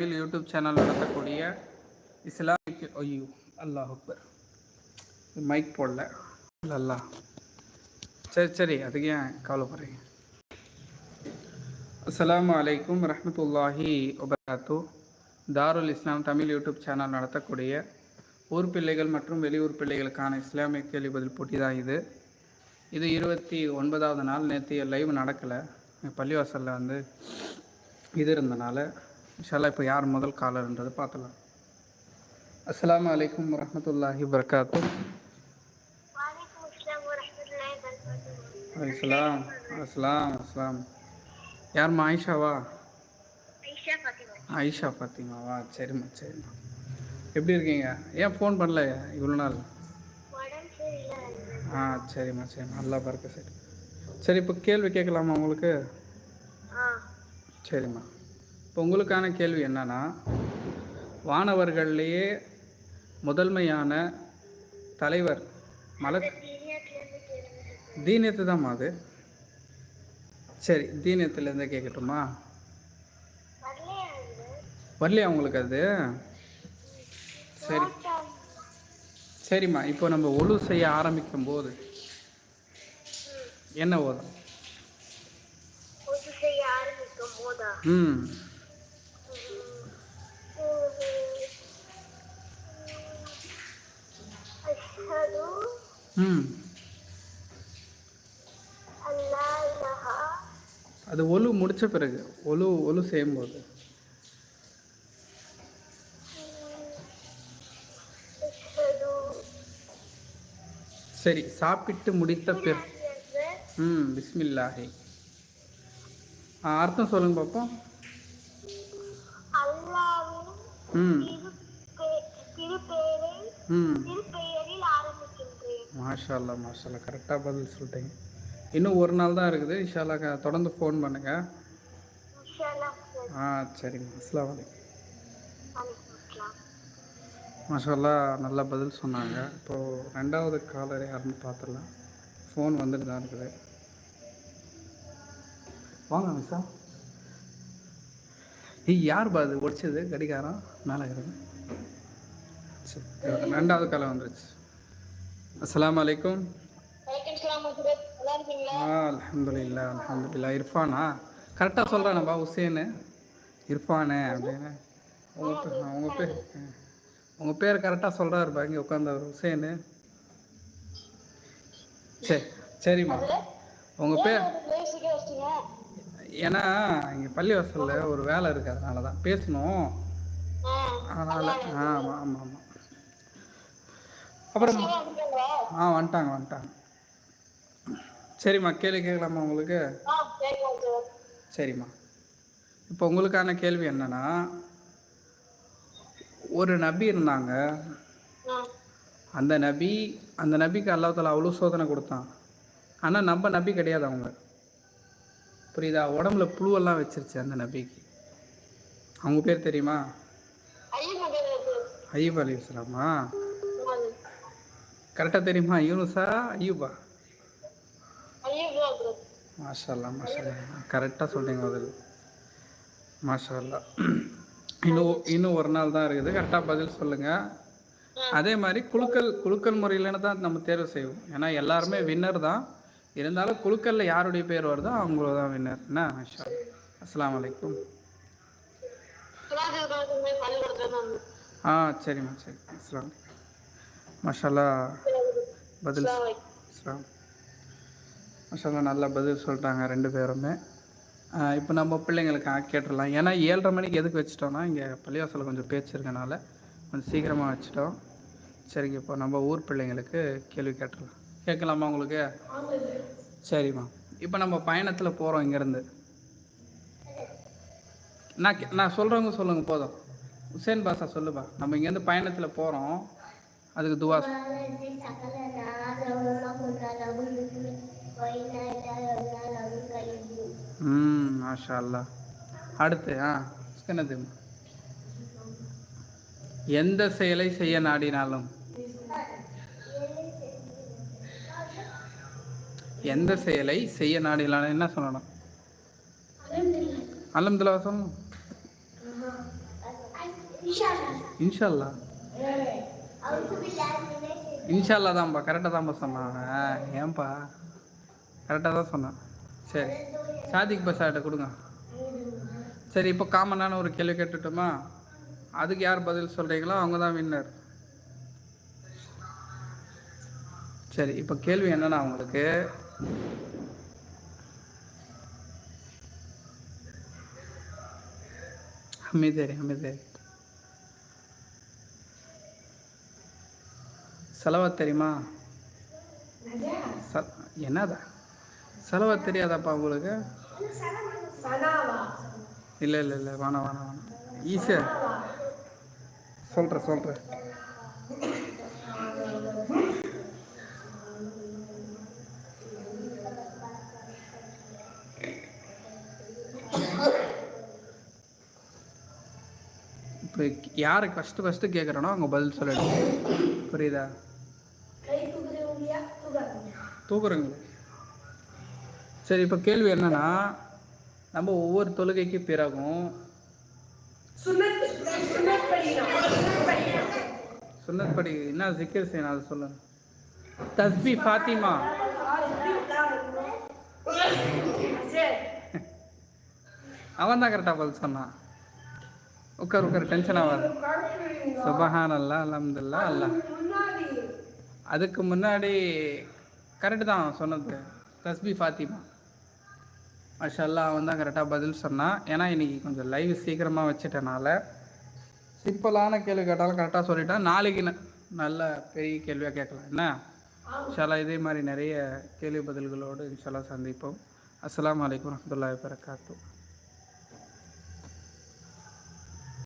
YouTube channel நடத்தக்கூடிய Islamic ஐயோ அல்லாஹ் Akbar. Mic போடல. அல்லா. அல்லாஹ் சரி சரி அதுக்கு ஏன் கவலைப்படுறீங்க அஸ்லாம் அலைக்கும் ரஹமத்துல்லாஹி வபரகாத்து. தாருல் இஸ்லாம் தமிழ் யூடியூப் சேனல் நடத்தக்கூடிய ஊர் பிள்ளைகள் மற்றும் வெளியூர் பிள்ளைகளுக்கான இஸ்லாமிய கேள்வி பதில் போட்டி தான் இது. இது இருபத்தி ஒன்பதாவது நாள் நேற்று லைவ் நடக்கலை. பள்ளிவாசலில் வந்து இது இருந்தனால இன்ஷால்லா இப்போ யார் முதல் காலர்ன்றதை பார்க்கலாம் அஸ்லாம் வலைக்கம் வரமத்துல்லாஹி வரகாத்து அஸ்லாம் அஸ்லாம் அஸ்லாம் யார்மா ஆயிஷாவா? ஆயிஷா பாத்திமாவா சரிம்மா சரிம்மா. எப்படி இருக்கீங்க? ஏன் ஃபோன் பண்ணல இவ்வளோ நாள்? ஆ சரிம்மா சரிம்மா. நல்லா பார்க்க சரி. சரி இப்போ கேள்வி கேட்கலாமா உங்களுக்கு? சரிம்மா. இப்போ உங்களுக்கான கேள்வி என்னன்னா வானவர்கள்லேயே முதன்மையான தலைவர் மலக் தீனியத்து தான்மா அது? சரி தீனியத்துலேருந்து கேட்கட்டுமா வரலையா உங்களுக்கு அது? சரி. சரிம்மா இப்போ நம்ம ஒழு செய்ய ஆரம்பிக்கும் போது என்ன ஓதும்? ம் அஷ்ஹது ம் அல்லா இலஹா அது ஒழு முடிச்ச பிறகு ஒழு ஒழு செய்யும்போது. அஷ்ஹது சரி சாப்பிட்டு முடித்த பிறகு. ம் பிஸ்மில்லாஹி. அர்த்தம் சொல்லுங்க பார்ப்போம் ம். ம். திருப்பெயரில் ஆரம்பிக்கின்றேன் மாஷா அல்லா மாஷா அல்லா கரெக்டாக பதில் சொல்லிட்டீங்க. இன்னும் ஒரு நாள் தான் இருக்குது. இன்ஷால்லா க- தொடர்ந்து ஃபோன் பண்ணுங்க. ஆ சரிங்க. அஸ்லாம் வலைக்கம் வலைக்கும் அஸ்ஸலாம். மாஷா அல்லா நல்லா பதில் சொன்னாங்க. இப்போது ரெண்டாவது காலர் யாருன்னு பார்த்துடலாம் ஃபோன் வந்துட்டு தான் இருக்குது. வாங்க மிஸ்ஸா. ஏய் யார் பா அது ஒடிச்சது? கடிகாரம்? மேலே இருக்குது சரி ரெண்டாவது காலம் வந்துருச்சு. அஸ்ஸலாமு அலைக்கும். ஆ அல்ஹம்துலில்லா அல்ஹம்துலில்லா. இர்ஃபானா? கரெக்டாக சொல்கிறானப்பா ஹுசேனு இர்ஃபானு அப்படின்னு. உங்கள் பேர் உங்கள் பேர் உங்கள் பேர் கரெக்டாக சொல்கிறாருப்பா இங்கே உட்காந்தவர் ஹுசேனு சரி சரிம்மா. உங்கள் பேர்? ஏன்னா இங்கே பள்ளிவாசலில் ஒரு வேலை இருக்குது அதனால தான் பேசணும் அதனால் ஆமாம் ஆமாம் ஆமாம் அப்புறம் ஆ வந்துட்டாங்க வந்துட்டாங்க. சரிம்மா கேள்வி கேட்கலாமா உங்களுக்கு? சரிம்மா. இப்போ உங்களுக்கான கேள்வி என்னன்னா ஒரு நபி இருந்தாங்க. அந்த நபி அந்த நபிக்கு அல்லாஹ் தாலா அவ்வளோ சோதனை கொடுத்தான். ஆனால் நம்ம நபி கிடையாது அவங்க. புரியுதா? உடம்புல புழுவெல்லாம் வச்சிருச்சு அந்த நபிக்கு. அவங்க பேர் தெரியுமா? ஐயூப் அலி இஸ்லாமா கரெக்டாக தெரியுமா? யூனுஸா ஐயூபா? மாஷா அல்லா மாஷா கரெக்டாக சொல்கிறீங்க முதல்ல மாஷா அல்லா இன்னும் இன்னும் ஒரு நாள் தான் இருக்குது. கரெக்டாக பதில் சொல்லுங்கள் அதே மாதிரி குழுக்கள் குழுக்கள் முறையிலன்னு தான் நம்ம தேர்வு செய்வோம். ஏன்னா எல்லாருமே வின்னர் தான். இருந்தாலும் குழுக்களில் யாருடைய பேர் வருதோ அவங்கள தான் வின்னர் என்ன? மாஷா அல்லா. அஸ்ஸலாமு அலைக்கும். ஆ சரிம்மா சரி. அஸ்லாம் மாஷால்லா பதில் மாஷால்லா நல்லா பதில் சொல்லிட்டாங்க ரெண்டு பேருமே. இப்போ நம்ம பிள்ளைங்களுக்கு கேட்டுடலாம். ஏன்னா ஏழரை மணிக்கு எதுக்கு வச்சிட்டோம்னா இங்கே பள்ளிவாசலில் கொஞ்சம் பேச்சு இருக்கனால கொஞ்சம் சீக்கிரமாக வச்சிட்டோம். சரிங்க இப்போ நம்ம ஊர் பிள்ளைங்களுக்கு கேள்வி கேட்டுடலாம். கேட்கலாமா உங்களுக்கு? சரிம்மா. இப்போ நம்ம பயணத்தில் போகிறோம் இங்கேருந்து. நான் நான் சொல்கிறவங்க சொல்லுங்க போதும். உசேன் பாஷா சொல்லுப்பா. நம்ம இங்கேருந்து பயணத்தில் போகிறோம் அதுக்கு துவா. ம் மாஷா அல்லா அடுத்து ஆ என்னது எந்த செயலை செய்ய நாடினாலும். எந்த செயலை செய்ய நாடினாலும் என்ன சொல்லணும்? அலமதுல்லா சொல்லணும். இன்ஷால்லா இன்ஷால்லா தான்ப்பா கரெக்டாக தான்ப்பா சொன்னான். ஏன்பா? கரெக்டாக தான் சொன்னான். சரி. சாதிக் பசாட்ட கொடுங்க. சரி இப்போ காமனான ஒரு கேள்வி கேட்டுட்டோமா? அதுக்கு யார் பதில் சொல்கிறீங்களோ அவங்க தான் வின்னர் சரி இப்போ கேள்வி என்னன்னா உங்களுக்கு? அமைதியாரி அமைதியாரி செலவத் தெரியுமா? என்னதா? செலவத் தெரியாதாப்பா உங்களுக்கு? இல்லை இல்லை இல்லை வேணாம் வேணாம் வேணாம். ஈஸியாக சொல்கிறேன் சொல்கிறேன் இப்போ யாருக்கு ஃபஸ்ட்டு ஃபஸ்ட்டு கேட்குறேனோ அவங்க பதில் சொல்லிடுங்க புரியுதா? தூக்குறீங்களே சரி இப்போ கேள்வி என்னன்னா நம்ம ஒவ்வொரு தொழுகைக்கு பிறகும் சுன்னத் படி என்ன ஜிக்கர் செய்யணும் அதை சொல்லுங்க. தஸ்பி ஃபாத்திமா. அவன் தான் கரெக்டாக பதில் சொன்னான். உட்கார் உட்கார் டென்ஷன் ஆகாது சுபஹான் அல்லா அல்ஹம்துலில்லாஹ் அல்லாஹ். அதுக்கு முன்னாடி கரெக்டு தான் சொன்னது தஸ்பி ஃபாத்திமா. மஷல்லா அவன் தான் கரெக்டாக பதில் சொன்னான் ஏன்னா இன்னைக்கு கொஞ்சம் லைவ் சீக்கிரமாக வச்சுட்டனால சிம்பிளான கேள்வி கேட்டாலும் கரெக்டாக சொல்லிட்டான் நாளைக்கு நல்ல பெரிய கேள்வியாக கேட்கலாம். என்ன? இன்ஷால்லா இதே மாதிரி நிறைய கேள்வி பதில்களோடு இன்ஷாலாக சந்திப்போம். அஸ்லாம் வலைக்கம் வரஹ்மத்துல்லாஹி வபரகாத்துஹு